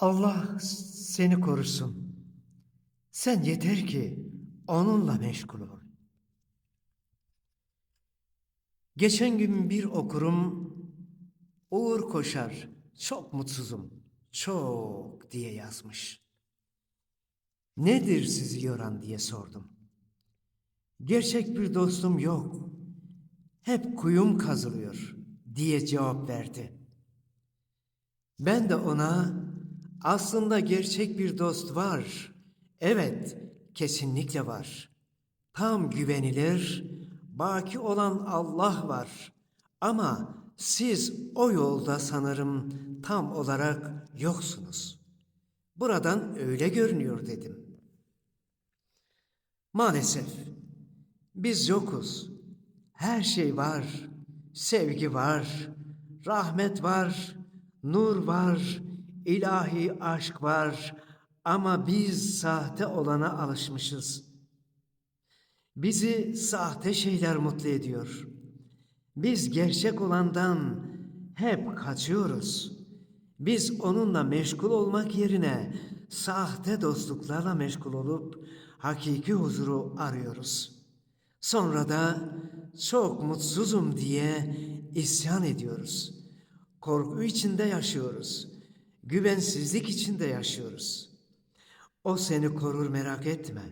Allah seni korusun. Sen yeter ki onunla meşgul ol. Geçen gün bir okurum Uğur Koşar çok mutsuzum çok diye yazmış. Nedir sizi yoran diye sordum. Gerçek bir dostum yok. Hep kuyum kazılıyor diye cevap verdi. Ben de ona aslında gerçek bir dost var. Evet, kesinlikle var. Tam güvenilir, baki olan Allah var. Ama siz o yolda sanırım tam olarak yoksunuz. Buradan öyle görünüyor dedim. Maalesef biz yokuz. Her şey var. Sevgi var, rahmet var, nur var, ilahi aşk var ama biz sahte olana alışmışız. Bizi sahte şeyler mutlu ediyor. Biz gerçek olandan hep kaçıyoruz. Biz onunla meşgul olmak yerine sahte dostluklarla meşgul olup hakiki huzuru arıyoruz. Sonra da çok mutsuzum diye isyan ediyoruz. Korku içinde yaşıyoruz. Güvensizlik içinde yaşıyoruz. O seni korur merak etme.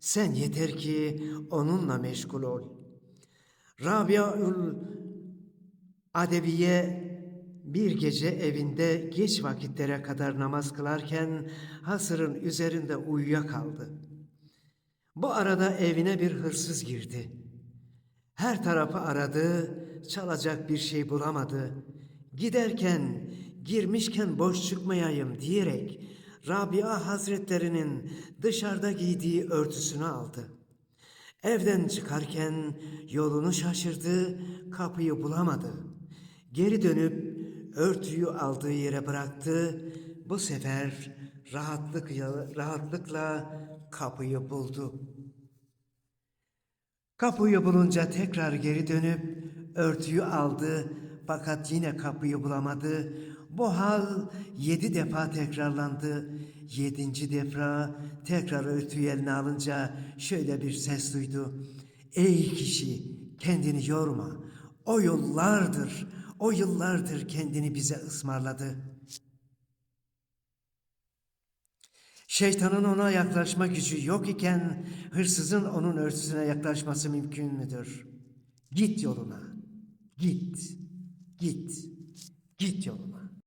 Sen yeter ki onunla meşgul ol. Rabia'ül Adebiye bir gece evinde geç vakitlere kadar namaz kılarken hasırın üzerinde uyuyakaldı. Bu arada evine bir hırsız girdi. Her tarafı aradı, çalacak bir şey bulamadı. Giderken, girmişken boş çıkmayayım diyerek Rabia Hazretlerinin dışarıda giydiği örtüsünü aldı. Evden çıkarken yolunu şaşırdı, kapıyı bulamadı. Geri dönüp örtüyü aldığı yere bıraktı. Bu sefer rahatlık rahatlıkla kapıyı buldu. Kapıyı bulunca tekrar geri dönüp örtüyü aldı fakat yine kapıyı bulamadı. Bu hal yedi defa tekrarlandı. Yedinci defa tekrar örtüyü eline alınca şöyle bir ses duydu. Ey kişi kendini yorma. O yıllardır, o yıllardır kendini bize ısmarladı. Şeytanın ona yaklaşma gücü yok iken hırsızın onun örtüsüne yaklaşması mümkün müdür? Git yoluna. Git. Git. Git yoluna.